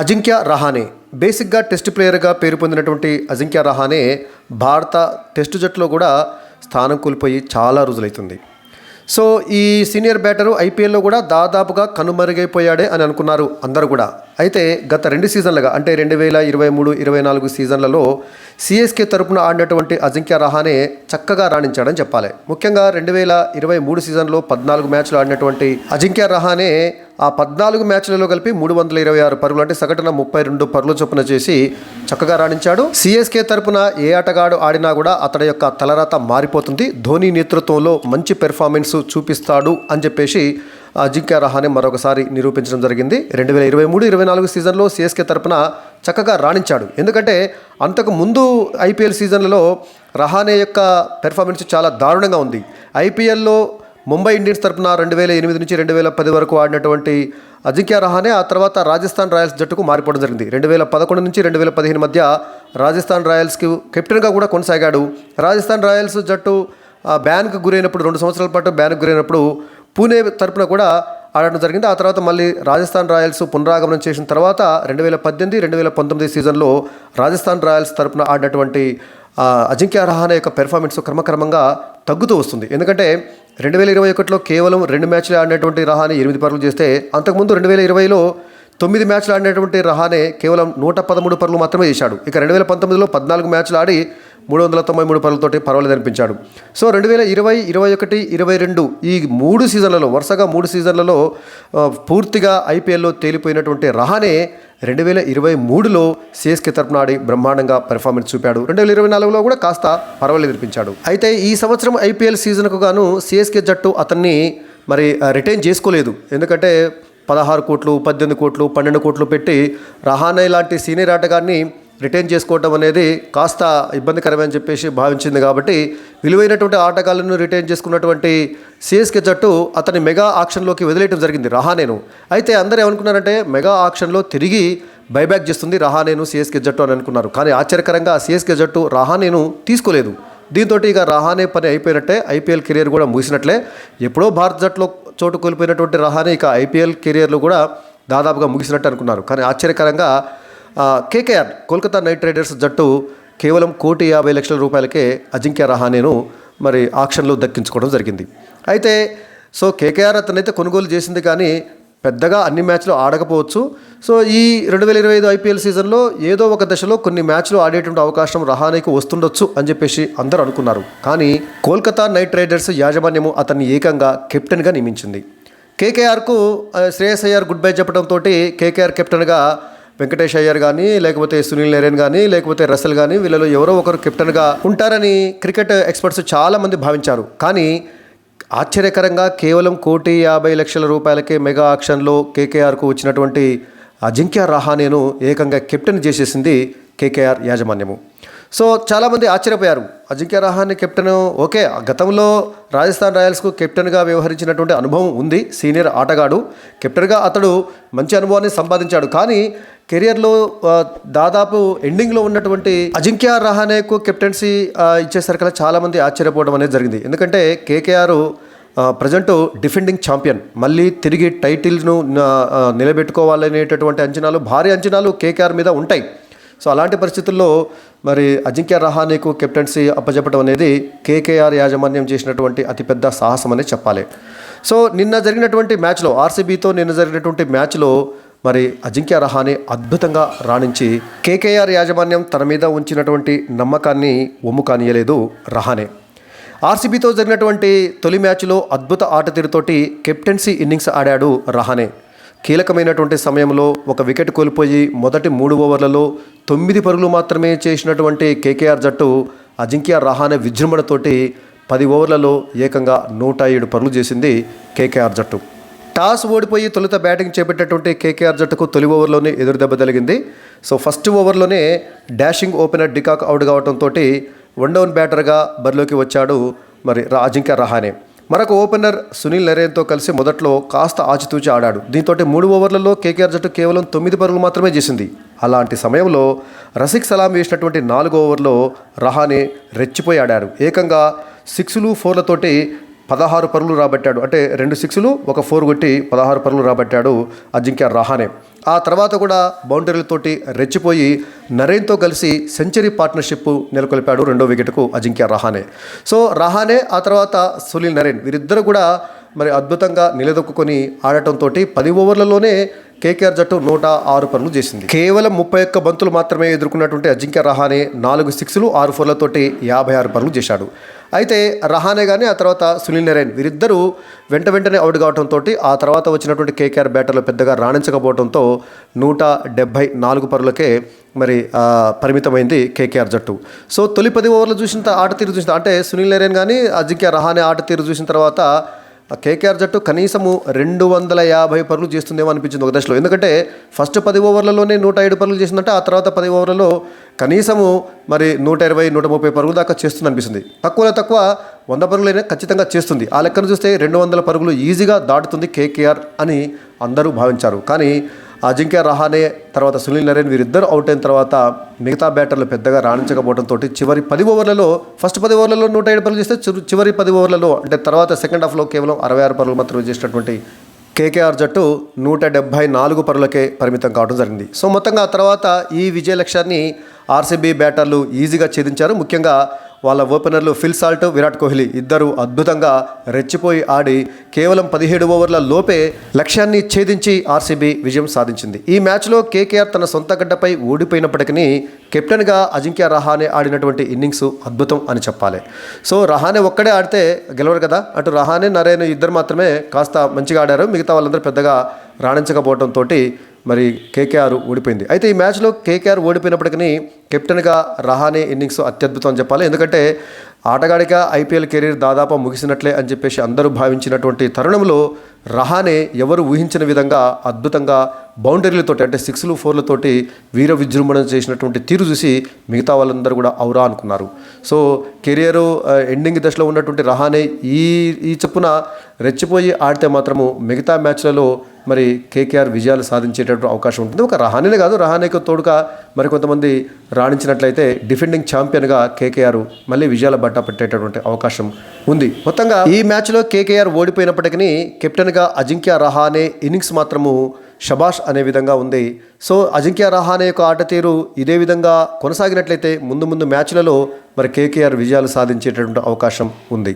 అజింక్య రహానే. బేసిక్గా టెస్ట్ ప్లేయర్గా పేరు పొందినటువంటి అజింక్య రహానే భారత టెస్ట్ జట్టులో కూడా స్థానం కోల్పోయి చాలా రోజులైతుంది. సో ఈ సీనియర్ బ్యాటరు ఐపీఎల్లో కూడా దాదాపుగా కనుమరుగైపోయాడే అని అనుకున్నారు అందరూ కూడా. అయితే గత రెండు సీజన్లుగా అంటే రెండు వేల ఇరవై మూడు ఇరవై నాలుగు సీజన్లలో సిఎస్కే తరపున ఆడినటువంటి అజింక్య రహానే చక్కగా రాణించాడని చెప్పాలి. ముఖ్యంగా రెండు వేల ఇరవై మూడు సీజన్లో పద్నాలుగు మ్యాచ్లు ఆడినటువంటి అజింక్య రహానే ఆ పద్నాలుగు మ్యాచ్లలో కలిపి మూడు వందల ఇరవై ఆరు పరుగులు అంటే సగటున ముప్పై రెండు పరుగుల చొప్పున చేసి చక్కగా రాణించాడు. సిఎస్కే తరపున ఏ ఆటగాడు ఆడినా కూడా అతడి యొక్క తలరాత మారిపోతుంది. ధోని నేతృత్వంలో మంచి పెర్ఫార్మెన్స్ చూపిస్తాడు అని చెప్పేసి అజింక్య రహానే మరొకసారి నిరూపించడం జరిగింది. రెండు వేల ఇరవై మూడు ఇరవై నాలుగు సీజన్లో సిఎస్కే తరపున చక్కగా రాణించాడు. ఎందుకంటే అంతకు ముందు ఐపీఎల్ సీజన్లలో రహానే యొక్క పెర్ఫార్మెన్స్ చాలా దారుణంగా ఉంది. ఐపీఎల్లో ముంబై ఇండియన్స్ తరపున రెండు వేల ఎనిమిది నుంచి రెండు వేల పది వరకు ఆడినటువంటి అజింక్య రహానే ఆ తర్వాత రాజస్థాన్ రాయల్స్ జట్టుకు మారిపోవడం జరిగింది. రెండు వేల పదకొండు నుంచి రెండు వేల పదిహేను మధ్య రాజస్థాన్ రాయల్స్కి కెప్టెన్గా కూడా కొనసాగాడు. రాజస్థాన్ రాయల్స్ జట్టు బ్యాన్కు గురైనప్పుడు రెండు సంవత్సరాల పాటు బ్యాన్కు గురైనప్పుడు పూణే తరపున కూడా ఆడటం జరిగింది. ఆ తర్వాత మళ్ళీ రాజస్థాన్ రాయల్స్ పునరాగమనం చేసిన తర్వాత రెండు వేల పద్దెనిమిది రెండు వేల పంతొమ్మిది సీజన్లో రాజస్థాన్ రాయల్స్ తరపున ఆడినటువంటి అజింక్య రహానే యొక్క పెర్ఫార్మెన్స్ క్రమక్రమంగా తగ్గుతూ వస్తుంది. ఎందుకంటే రెండు వేల ఇరవై ఒకటిలో కేవలం రెండు మ్యాచ్లు ఆడినటువంటి రహానే ఎనిమిది పరుగులు చేస్తే అంతకుముందు రెండు వేల ఇరవైలో తొమ్మిది మ్యాచ్లు ఆడినటువంటి రహానే కేవలం నూట పదమూడు పరుగులు మాత్రమే చేశాడు. ఇక రెండు వేల పంతొమ్మిదిలో పద్నాలుగు మ్యాచ్లు ఆడి మూడు వందల తొంభై మూడు పరుగులతోటి పర్వాలేదు అనిపించాడు. సో రెండు వేల ఇరవై ఇరవై ఒకటి ఇరవై రెండు ఈ మూడు సీజన్లలో వరుసగా మూడు సీజన్లలో పూర్తిగా ఐపీఎల్లో తేలిపోయినటువంటి రహానే రెండు వేల ఇరవై మూడులో సిఎస్కే తరపున ఆడి బ్రహ్మాండంగా పెర్ఫార్మెన్స్ చూపాడు. రెండు వేల ఇరవై నాలుగులో కూడా కాస్త పర్వాలేదు అనిపించాడు. అయితే ఈ సంవత్సరం ఐపీఎల్ సీజన్కు గాను సిఎస్కే జట్టు అతన్ని మరి రిటైన్ చేసుకోలేదు. ఎందుకంటే పదహారు కోట్లు పద్దెనిమిది కోట్లు పన్నెండు కోట్లు పెట్టి రహానే లాంటి సీనియర్ ఆటగాన్ని రిటైన్ చేసుకోవటం అనేది కాస్త ఇబ్బందికరమని చెప్పేసి భావించింది కాబట్టి విలువైనటువంటి ఆటగాళ్ళను రిటైన్ చేసుకున్నటువంటి సిఎస్కే జట్టు అతని మెగా ఆక్షన్లోకి వదిలేయడం జరిగింది రహానేను అయితే అందరూ ఏమనుకున్నారంటే మెగా ఆక్షన్లో తిరిగి బైబ్యాక్ చేస్తుంది రహానేను సిఎస్కే జట్టు అని అనుకున్నారు. కానీ ఆశ్చర్యకరంగా సిఎస్కే జట్టు రహానేను తీసుకోలేదు. దీంతో ఇక రహానే పని అయిపోయినట్టే ఐపీఎల్ కెరియర్ కూడా ముగిసినట్లే. ఎప్పుడో భారత జట్టులో చోటు కోల్పోయినటువంటి రహానే ఇక ఐపీఎల్ కెరియర్లో కూడా దాదాపుగా ముగిసినట్టు అనుకున్నారు. కానీ ఆశ్చర్యకరంగా కేకేఆర్ కోల్కతా నైట్ రైడర్స్ జట్టు కేవలం కోటి యాభై లక్షల రూపాయలకే అజింక్య రహానేను మరి ఆక్షన్లో దక్కించుకోవడం జరిగింది. అయితే సో కేకేఆర్ అతనైతే కొనుగోలు చేసింది కానీ పెద్దగా అన్ని మ్యాచ్లు ఆడకపోవచ్చు. సో ఈ రెండు వేల ఇరవై ఐదు ఐపీఎల్ సీజన్లో ఏదో ఒక దశలో కొన్ని మ్యాచ్లు ఆడేటువంటి అవకాశం రహానేకి వస్తుండొచ్చు అని చెప్పేసి అందరూ అనుకున్నారు. కానీ కోల్కతా నైట్ రైడర్స్ యాజమాన్యము అతన్ని ఏకంగా కెప్టెన్గా నియమించింది. కేకేఆర్కు శ్రేయస్ అయ్యార్ గుడ్ బై చెప్పడంతో కేకేఆర్ కెప్టెన్గా వెంకటేష్ అయ్యర్ కానీ లేకపోతే సునీల్ నరేన్ కానీ లేకపోతే రసల్ కానీ వీళ్ళలో ఎవరో ఒకరు కెప్టెన్గా ఉంటారని క్రికెట్ ఎక్స్పర్ట్స్ చాలామంది భావించారు. కానీ ఆశ్చర్యకరంగా కేవలం కోటి యాభై లక్షల రూపాయలకే మెగా ఆక్షన్లో కేకేఆర్కు వచ్చినటువంటి అజింక్య రహానేను ఏకంగా కెప్టెన్ చేసేసింది కేకేఆర్ యాజమాన్యము. సో చాలామంది ఆశ్చర్యపోయారు. అజింక్య రహానే కెప్టెన్ ఓకే గతంలో రాజస్థాన్ రాయల్స్కు కెప్టెన్గా వ్యవహరించినటువంటి అనుభవం ఉంది సీనియర్ ఆటగాడు. కెప్టెన్గా అతడు మంచి అనుభవాన్ని సంపాదించాడు. కానీ కెరియర్లో దాదాపు ఎండింగ్లో ఉన్నటువంటి అజింక్య రహానేకు కెప్టెన్సీ ఆ, ఇచ్చేసరికల్లా చాలామంది ఆశ్చర్యపోవడం అనేది జరిగింది. ఎందుకంటే కేకేఆర్ ప్రజెంట్ డిఫెండింగ్ ఛాంపియన్. మళ్ళీ తిరిగి టైటిల్ను నిలబెట్టుకోవాలనేటటువంటి అంచనాలు భారీ అంచనాలు కేకేఆర్ మీద ఉంటాయి. సో అలాంటి పరిస్థితుల్లో మరి అజింక్య రహానేకు కెప్టెన్సీ అప్పచెప్పడం అనేది కేకేఆర్ యాజమాన్యం చేసినటువంటి అతిపెద్ద సాహసం అనే చెప్పాలి. సో నిన్న జరిగినటువంటి మ్యాచ్లో ఆర్సీబీతో నిన్న జరిగినటువంటి మ్యాచ్లో మరి అజింక్య రహానే అద్భుతంగా రాణించి కేకేఆర్ యాజమాన్యం తన మీద ఉంచినటువంటి నమ్మకాన్ని ఒమ్ము కానియలేదు రహానే. ఆర్సీబీతో జరిగినటువంటి తొలి మ్యాచ్లో అద్భుత ఆట తీరుతోటి కెప్టెన్సీ ఇన్నింగ్స్ ఆడాడు రహానే. కీలకమైనటువంటి సమయంలో ఒక వికెట్ కోల్పోయి మొదటి మూడు ఓవర్లలో తొమ్మిది పరుగులు మాత్రమే చేసినటువంటి కేకేఆర్ జట్టు అజింక్య రహానే విజృంభణతోటి పది ఓవర్లలో ఏకంగా నూట ఏడు పరుగులు చేసింది కేకేఆర్ జట్టు. టాస్ ఓడిపోయి తొలుత బ్యాటింగ్ చేపట్టేటువంటి కేకేఆర్ జట్టుకు తొలి ఓవర్లోనే ఎదురు దెబ్బ తగిలింది. సో ఫస్ట్ ఓవర్లోనే dashing opener de Kock out కావడంతో వన్ డౌన్ బ్యాటర్గా బరిలోకి వచ్చాడు మరి రా- అజింక్య రహానే. మరొక ఓపెనర్ సునీల్ నరేన్తో కలిసి మొదట్లో కాస్త ఆచితూచి ఆడాడు. దీంతో మూడు ఓవర్లలో కేకేఆర్ జట్టు కేవలం తొమ్మిది పరుగులు మాత్రమే చేసింది. అలాంటి సమయంలో రసిక్ సలాం వేసినటువంటి నాలుగు ఓవర్లో రహానే రెచ్చిపోయి ఆడాడు. ఏకంగా సిక్స్లు ఫోర్లతోటి పదహారు పరుగులు రాబట్టాడు. అంటే రెండు సిక్స్లు ఒక ఫోర్ కొట్టి పదహారు పరుగులు రాబట్టాడు అజింక్య రహానే. ఆ తర్వాత కూడా బౌండరీలతోటి రెచ్చిపోయి నరేన్తో కలిసి సెంచరీ పార్ట్నర్షిప్ నెలకొల్పాడు రెండో వికెట్కు అజింక్య రహానే. సో రహానే ఆ తర్వాత సునీల్ నరేన్ వీరిద్దరు కూడా మరి అద్భుతంగా నిలదొక్కుని ఆడటంతో పది ఓవర్లలోనే కేకేఆర్ జట్టు నూట ఆరు పనులు చేసింది. కేవలం ముప్పై ఒక్క బంతులు మాత్రమే ఎదుర్కొన్నటువంటి అజింక్య రహానే నాలుగు సిక్స్లు ఆరు ఫోర్లతోటి యాభై ఆరు పనులు చేశాడు. అయితే రహానే కానీ ఆ తర్వాత సునీల్ నరేన్ వీరిద్దరూ వెంట వెంటనే అవుట్ కావడంతో ఆ తర్వాత వచ్చినటువంటి కేకేఆర్ బ్యాటర్లు పెద్దగా రాణించకపోవడంతో నూట డెబ్భై నాలుగు పరులకే మరి పరిమితమైంది కేకేఆర్ జట్టు. సో తొలి పది ఓవర్లు చూసిన ఆట తీరు చూసిన అంటే సునీల్ నరేన్ కానీ అజింక్య రహానే ఆట తీరు చూసిన తర్వాత ఆ కేకేఆర్ జట్టు కనీసము రెండు వందల యాభై పరుగులు చేస్తుందేమో అనిపించింది ఒక దశలో. ఎందుకంటే ఫస్ట్ పది ఓవర్లలోనే నూట ఏడు పరుగులు చేసిందంటే ఆ తర్వాత పది ఓవర్లలో కనీసము మరి నూట ఇరవై నూట ముప్పై పరుగులు దాకా చేస్తుంది అనిపిస్తుంది. తక్కువలో తక్కువ వంద పరుగులైనా ఖచ్చితంగా చేస్తుంది. ఆ లెక్కను చూస్తే రెండు వందల పరుగులు ఈజీగా దాటుతుంది కేకేఆర్ అని అందరూ భావించారు. కానీ అజింక్య రహానే తర్వాత సునీల్ నరేన్ వీరిద్దరు అవుట్ అయిన తర్వాత మిగతా బ్యాటర్లు పెద్దగా రాణించకపోవడంతో చివరి పది ఓవర్లలో ఫస్ట్ పది ఓవర్లలో నూట ఏడు పరుగులు చేస్తే చిరు- చివరి పది ఓవర్లలో అంటే తర్వాత సెకండ్ హాఫ్లో కేవలం అరవై ఆరు పరుగులు మాత్రమే చేసినటువంటి కేకేఆర్ జట్టు నూట డెబ్బై నాలుగు పరులకే పరిమితం కావడం జరిగింది. సో మొత్తంగా ఆ తర్వాత ఈ విజయ లక్ష్యాన్ని ఆర్సీబీ బ్యాటర్లు ఈజీగా ఛేదించారు. ముఖ్యంగా వాళ్ళ ఓపెనర్లు ఫిల్ సాల్ట్ విరాట్ కోహ్లీ ఇద్దరు అద్భుతంగా రెచ్చిపోయి ఆడి కేవలం పదిహేడు ఓవర్ల లోపే లక్ష్యాన్ని ఛేదించి ఆర్సీబీ విజయం సాధించింది. ఈ మ్యాచ్లో కేకేఆర్ తన సొంత గడ్డపై ఓడిపోయినప్పటికీ కెప్టెన్గా అజింక్య రహానే ఆడినటువంటి ఇన్నింగ్స్ అద్భుతం అని చెప్పాలి. సో రహానే ఒక్కడే ఆడితే గెలవరు కదా? అటు రహానే నరేన్ ఇద్దరు మాత్రమే కాస్త మంచిగా ఆడారు. మిగతా వాళ్ళందరూ పెద్దగా రాణించకపోవడంతో మరి కేకేఆర్ ఓడిపోయింది. అయితే ఈ మ్యాచ్లో కేకేఆర్ ఓడిపోయినప్పటికీ కెప్టెన్గా రహానే ఇన్నింగ్స్ అత్యద్భుతం అని చెప్పాలి. ఎందుకంటే ఆటగాడిగా ఐపీఎల్ కెరీర్ దాదాపు ముగిసినట్లే అని చెప్పేసి అందరూ భావించినటువంటి తరుణంలో రహానే ఎవరు ఊహించిన విధంగా అద్భుతంగా బౌండరీలతోటి అంటే సిక్స్లు ఫోర్లతోటి వీర విజృంభణ చేసినటువంటి తీరు చూసి మిగతా వాళ్ళందరూ కూడా ఔరా అనుకున్నారు. సో కెరియర్ ఎండింగ్ దశలో ఉన్నటువంటి రహానే ఈ ఈ చొప్పున రెచ్చిపోయి ఆడితే మాత్రము మిగతా మ్యాచ్లలో మరి కేకేఆర్ విజయాలు సాధించేటటువంటి అవకాశం ఉంటుంది. ఒక రహానేనే కాదు రహానేకు తోడుగా మరి కొంతమంది రాణించినట్లయితే డిఫెండింగ్ ఛాంపియన్గా కేకేఆర్ మళ్ళీ విజయాల బట్ట పెట్టేటటువంటి అవకాశం ఉంది. మొత్తంగా ఈ మ్యాచ్లో కేకేఆర్ ఓడిపోయినప్పటికీ కెప్టెన్గా అజింక్య రహానే ఇన్నింగ్స్ మాత్రము షబాష్ అనే విధంగా ఉంది. సో అజింక్య రహానే యొక్క ఆట తీరు ఇదే విధంగా కొనసాగినట్లయితే ముందు ముందు మ్యాచ్లలో మరి కేకేఆర్ విజయాలు సాధించేటటువంటి అవకాశం ఉంది.